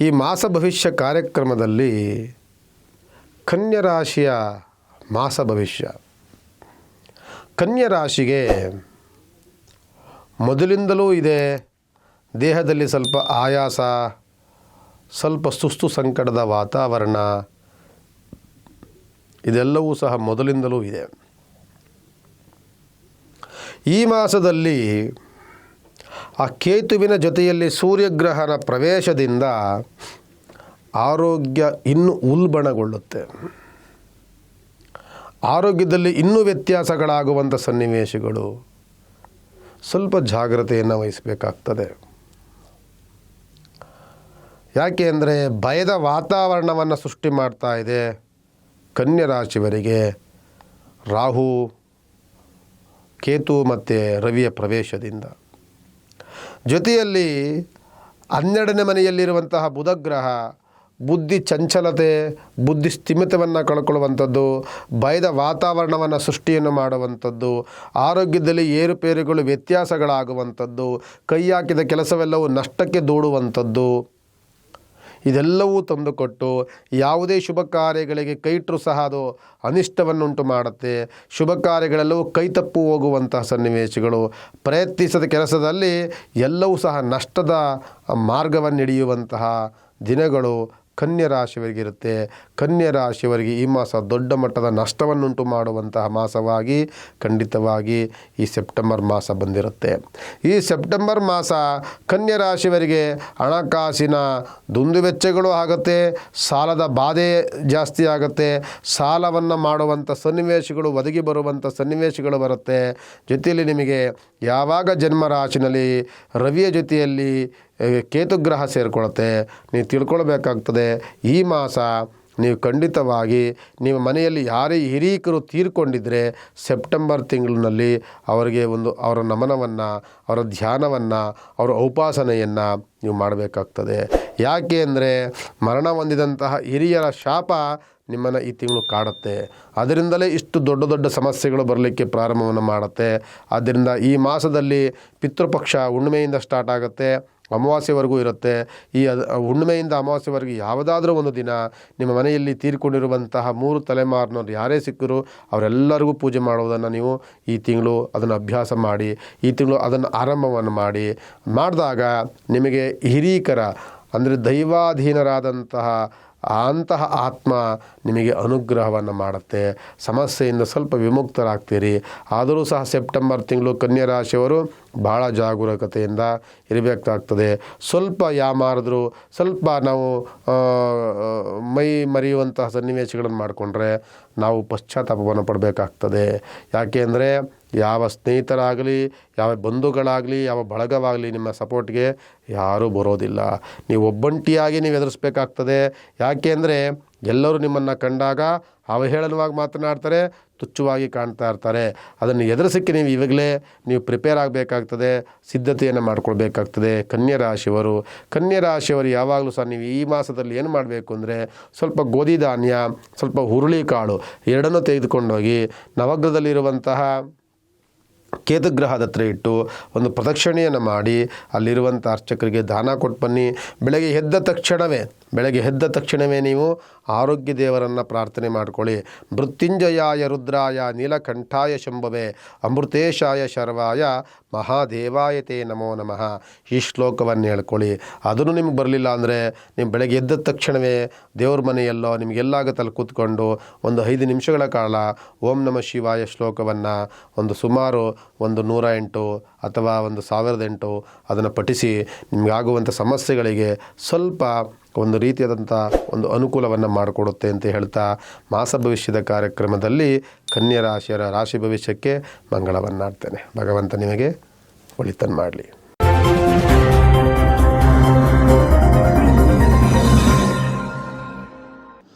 ಈ ಮಾಸ ಭವಿಷ್ಯ ಕಾರ್ಯಕ್ರಮದಲ್ಲಿ ಕನ್ಯರಾಶಿಯ ಮಾಸ ಭವಿಷ್ಯ. ಕನ್ಯರಾಶಿಗೆ ಮೊದಲಿಂದಲೂ ಇದೆ ದೇಹದಲ್ಲಿ ಸ್ವಲ್ಪ ಆಯಾಸ, ಸ್ವಲ್ಪ ಸುಸ್ತು ಸಂಕಟದ ವಾತಾವರಣ, ಇದೆಲ್ಲವೂ ಸಹ ಮೊದಲಿಂದಲೂ ಇದೆ. ಈ ಮಾಸದಲ್ಲಿ ಆ ಕೇತುವಿನ ಜೊತೆಯಲ್ಲಿ ಸೂರ್ಯಗ್ರಹಣ ಪ್ರವೇಶದಿಂದ ಆರೋಗ್ಯ ಇನ್ನೂ ಉಲ್ಬಣಗೊಳ್ಳುತ್ತೆ. ಆರೋಗ್ಯದಲ್ಲಿ ಇನ್ನೂ ವ್ಯತ್ಯಾಸಗಳಾಗುವಂಥ ಸನ್ನಿವೇಶಗಳು ಸ್ವಲ್ಪ ಜಾಗ್ರತೆಯನ್ನು ವಹಿಸಬೇಕಾಗ್ತದೆ. ಯಾಕೆ ಅಂದರೆ ಭಯದ ವಾತಾವರಣವನ್ನು ಸೃಷ್ಟಿ ಮಾಡ್ತಾ ಇದೆ ಕನ್ಯಾ ರಾಶಿಯವರಿಗೆ. ರಾಹು, ಕೇತು ಮತ್ತು ರವಿಯ ಪ್ರವೇಶದಿಂದ. ಜೊತೆಯಲ್ಲಿ ಹನ್ನೆರಡನೇ ಮನೆಯಲ್ಲಿರುವಂತಹ ಬುಧಗ್ರಹ ಬುದ್ಧಿ ಚಂಚಲತೆ, ಬುದ್ಧಿ ಸ್ಥಿಮಿತವನ್ನು ಕಳ್ಕೊಳ್ಳುವಂಥದ್ದು, ಭಯದ ವಾತಾವರಣವನ್ನು ಸೃಷ್ಟಿಯನ್ನು ಮಾಡುವಂಥದ್ದು, ಆರೋಗ್ಯದಲ್ಲಿ ಏರುಪೇರುಗಳು ವ್ಯತ್ಯಾಸಗಳಾಗುವಂಥದ್ದು ಕೈ ಹಾಕಿದ ಕೆಲಸವೆಲ್ಲವೂ ನಷ್ಟಕ್ಕೆ ದೂಡುವಂಥದ್ದು. ಇದೆಲ್ಲವೂ ತಂದುಕೊಟ್ಟು ಯಾವುದೇ ಶುಭ ಕಾರ್ಯಗಳಿಗೆ ಕೈಟ್ರು ಸಹ ಅದು ಅನಿಷ್ಟವನ್ನುಂಟು ಮಾಡುತ್ತೆ. ಶುಭ ಕಾರ್ಯಗಳೆಲ್ಲವೂ ಕೈತಪ್ಪು ಹೋಗುವಂತಹ ಸನ್ನಿವೇಶಗಳು. ಪ್ರಯತ್ನಿಸದ ಕೆಲಸದಲ್ಲಿ ಎಲ್ಲವೂ ಸಹ ನಷ್ಟದ ಮಾರ್ಗವನ್ನು ಹಿಡಿಯುವಂತಹ ದಿನಗಳು ಕನ್ಯಾ ರಾಶಿಯವರಿಗಿರುತ್ತೆ. ಕನ್ಯಾ ರಾಶಿಯವರಿಗೆ ಈ ಮಾಸ ದೊಡ್ಡ ಮಟ್ಟದ ನಷ್ಟವನ್ನುಂಟು ಮಾಡುವಂತಹ ಮಾಸವಾಗಿ ಖಂಡಿತವಾಗಿ ಈ ಸೆಪ್ಟೆಂಬರ್ ಮಾಸ ಬಂದಿರುತ್ತೆ. ಈ ಸೆಪ್ಟೆಂಬರ್ ಮಾಸ ಕನ್ಯಾ ರಾಶಿಯವರಿಗೆ ಹಣಕಾಸಿನ ದುಂದುವೆಚ್ಚಗಳು ಆಗುತ್ತೆ, ಸಾಲದ ಬಾಧೆ ಜಾಸ್ತಿ ಆಗುತ್ತೆ, ಸಾಲವನ್ನು ಮಾಡುವಂಥ ಸನ್ನಿವೇಶಗಳು ಒದಗಿ ಬರುವಂಥ ಸನ್ನಿವೇಶಗಳು ಬರುತ್ತೆ. ಜೊತೆಯಲ್ಲಿ ನಿಮಗೆ ಯಾವಾಗ ಜನ್ಮ ರಾಶಿನಲ್ಲಿ ರವಿಯ ಜೊತೆಯಲ್ಲಿ ಕೇತುಗ್ರಹ ಸೇರಿಕೊಳ್ಳುತ್ತೆ ನೀವು ತಿಳ್ಕೊಳ್ಬೇಕಾಗ್ತದೆ. ಈ ಮಾಸ ನೀವು ಖಂಡಿತವಾಗಿ ನೀವು ಮನೆಯಲ್ಲಿ ಯಾರೇ ಹಿರೀಕರು ತೀರ್ಕೊಂಡಿದ್ದರೆ ಸೆಪ್ಟೆಂಬರ್ ತಿಂಗಳಿನಲ್ಲಿ ಅವರಿಗೆ ಒಂದು ಅವರ ನಮನವನ್ನು, ಅವರ ಧ್ಯಾನವನ್ನು, ಅವರ ಉಪಾಸನೆಯನ್ನು ನೀವು ಮಾಡಬೇಕಾಗ್ತದೆ. ಯಾಕೆ ಅಂದರೆ ಮರಣ ಹೊಂದಿದಂತಹ ಹಿರಿಯರ ಶಾಪ ನಿಮ್ಮನ್ನು ಈ ತಿಂಗಳು ಕಾಡುತ್ತೆ. ಅದರಿಂದಲೇ ಇಷ್ಟು ದೊಡ್ಡ ದೊಡ್ಡ ಸಮಸ್ಯೆಗಳು ಬರಲಿಕ್ಕೆ ಪ್ರಾರಂಭವನ್ನು ಮಾಡುತ್ತೆ. ಆದ್ದರಿಂದ ಈ ಮಾಸದಲ್ಲಿ ಪಿತೃಪಕ್ಷ ಹುಣ್ಣಿಮೆಯಿಂದ ಸ್ಟಾರ್ಟ್ ಆಗುತ್ತೆ. ಅಮಾವಾಸ್ಯವರೆಗೂ ಇರುತ್ತೆ. ಈ ಅದು ಹುಣ್ಣಿಮೆಯಿಂದ ಅಮಾವಾಸ್ಯವರೆಗೆ ಯಾವುದಾದ್ರೂ ಒಂದು ದಿನ ನಿಮ್ಮ ಮನೆಯಲ್ಲಿ ತೀರ್ಕೊಂಡಿರುವಂತಹ ಮೂರು ತಲೆಮಾರಿನವ್ರು ಯಾರೇ ಸಿಕ್ಕರು ಅವರೆಲ್ಲರಿಗೂ ಪೂಜೆ ಮಾಡುವುದನ್ನು ನೀವು ಈ ತಿಂಗಳು ಅದನ್ನು ಅಭ್ಯಾಸ ಮಾಡಿ, ಈ ತಿಂಗಳು ಅದನ್ನು ಆರಂಭವನ್ನು ಮಾಡಿ. ಮಾಡಿದಾಗ ನಿಮಗೆ ಹಿರೀಕರ, ಅಂದರೆ ದೈವಾಧೀನರಾದಂತಹ ಅಂತಹ ಆತ್ಮ ನಿಮಗೆ ಅನುಗ್ರಹವನ್ನು ಮಾಡುತ್ತೆ. ಸಮಸ್ಯೆಯಿಂದ ಸ್ವಲ್ಪ ವಿಮುಕ್ತರಾಗ್ತೀರಿ. ಆದರೂ ಸಹ ಸೆಪ್ಟೆಂಬರ್ ತಿಂಗಳು ಕನ್ಯಾ ರಾಶಿಯವರು ಭಾಳ ಜಾಗರೂಕತೆಯಿಂದ ಇರಬೇಕಾಗ್ತದೆ. ಸ್ವಲ್ಪ ಯಾಮಾರಿದ್ರು, ಸ್ವಲ್ಪ ನಾವು ಮೈ ಮರೆಯುವಂತಹ ಸನ್ನಿವೇಶಗಳನ್ನು ಮಾಡಿಕೊಂಡ್ರೆ ನಾವು ಪಶ್ಚಾತ್ತಾಪವನ್ನು ಪಡಬೇಕಾಗ್ತದೆ. ಯಾಕೆ ಅಂದರೆ ಯಾವ ಸ್ನೇಹಿತರಾಗಲಿ, ಯಾವ ಬಂಧುಗಳಾಗಲಿ, ಯಾವ ಬಳಗವಾಗಲಿ ನಿಮ್ಮ ಸಪೋರ್ಟ್ಗೆ ಯಾರೂ ಬರೋದಿಲ್ಲ. ನೀವು ಒಬ್ಬಂಟಿಯಾಗಿ ನೀವು ಎದುರಿಸ್ಬೇಕಾಗ್ತದೆ. ಯಾಕೆ ಅಂದರೆ ಎಲ್ಲರೂ ನಿಮ್ಮನ್ನು ಕಂಡಾಗ ಅವಹೇಳನವಾಗಿ ಮಾತನಾಡ್ತಾರೆ, ತುಚ್ಛವಾಗಿ ಕಾಣ್ತಾ ಇರ್ತಾರೆ. ಅದನ್ನು ಎದುರಿಸಕ್ಕೆ ನೀವು ಇವಾಗಲೇ ನೀವು ಪ್ರಿಪೇರ್ ಆಗಬೇಕಾಗ್ತದೆ, ಸಿದ್ಧತೆಯನ್ನು ಮಾಡ್ಕೊಳ್ಬೇಕಾಗ್ತದೆ ಕನ್ಯಾ ರಾಶಿಯವರು ಕನ್ಯಾ ರಾಶಿಯವರು ಯಾವಾಗಲೂ ಸಹ ನೀವು ಈ ಮಾಸದಲ್ಲಿ ಏನು ಮಾಡಬೇಕು ಅಂದರೆ ಸ್ವಲ್ಪ ಗೋಧಿ ಧಾನ್ಯ, ಸ್ವಲ್ಪ ಹುರುಳಿ ಕಾಳು ಎರಡನ್ನೂ ತೆಗೆದುಕೊಂಡೋಗಿ ನವಗ್ರಹದಲ್ಲಿರುವಂತಹ ಕೇತುಗ್ರಹದ ಹತ್ರ ಇಟ್ಟು ಒಂದು ಪ್ರದಕ್ಷಿಣೆಯನ್ನು ಮಾಡಿ, ಅಲ್ಲಿರುವಂಥ ಅರ್ಚಕರಿಗೆ ದಾನ ಕೊಟ್ಟು ಬನ್ನಿ. ಬೆಳಗ್ಗೆ ಎದ್ದ ತಕ್ಷಣವೇ, ಬೆಳಗ್ಗೆ ಎದ್ದ ತಕ್ಷಣವೇ ನೀವು ಆರೋಗ್ಯ ದೇವರನ್ನು ಪ್ರಾರ್ಥನೆ ಮಾಡ್ಕೊಳ್ಳಿ. ಮೃತ್ಯುಂಜಯಾಯ ರುದ್ರಾಯ ನೀಲಕಂಠಾಯ ಶಂಭವೇ, ಅಮೃತೇಶಾಯ ಶರ್ವಾಯ ಮಹಾದೇವಾಯ ತೇ ನಮೋ ನಮಃ. ಈ ಶ್ಲೋಕವನ್ನು ಹೇಳ್ಕೊಳ್ಳಿ. ಅದನ್ನು ನಿಮ್ಗೆ ಬರಲಿಲ್ಲ ಅಂದರೆ ನೀವು ಬೆಳಗ್ಗೆ ಎದ್ದ ತಕ್ಷಣವೇ ದೇವ್ರ ಮನೆಯಲ್ಲೋ ನಿಮಗೆಲ್ಲಾಗತ್ತಲ್ಲಿ ಕೂತ್ಕೊಂಡು ಒಂದು ಐದು ನಿಮಿಷಗಳ ಕಾಲ ಓಂ ನಮ ಶಿವಾಯ ಶ್ಲೋಕವನ್ನು ಒಂದು ಸುಮಾರು ಒಂದು ನೂರ ಎಂಟು ಅಥವಾ ಒಂದು ಸಾವಿರದ ಎಂಟು ಅದನ್ನು ಪಠಿಸಿ ನಿಮಗಾಗುವಂಥ ಸಮಸ್ಯೆಗಳಿಗೆ ಸ್ವಲ್ಪ ಒಂದು ರೀತಿಯಾದಂಥ ಒಂದು ಅನುಕೂಲವನ್ನು ಮಾಡಿಕೊಡುತ್ತೆ ಅಂತ ಹೇಳ್ತಾ ಮಾಸ ಭವಿಷ್ಯದ ಕಾರ್ಯಕ್ರಮದಲ್ಲಿ ಕನ್ಯಾ ರಾಶಿಯರ ರಾಶಿ ಭವಿಷ್ಯಕ್ಕೆ ಮಂಗಳವನ್ನಾಡ್ತೇನೆ. ಭಗವಂತ ನಿಮಗೆ ಒಳಿತನ್ನು ಮಾಡಲಿ.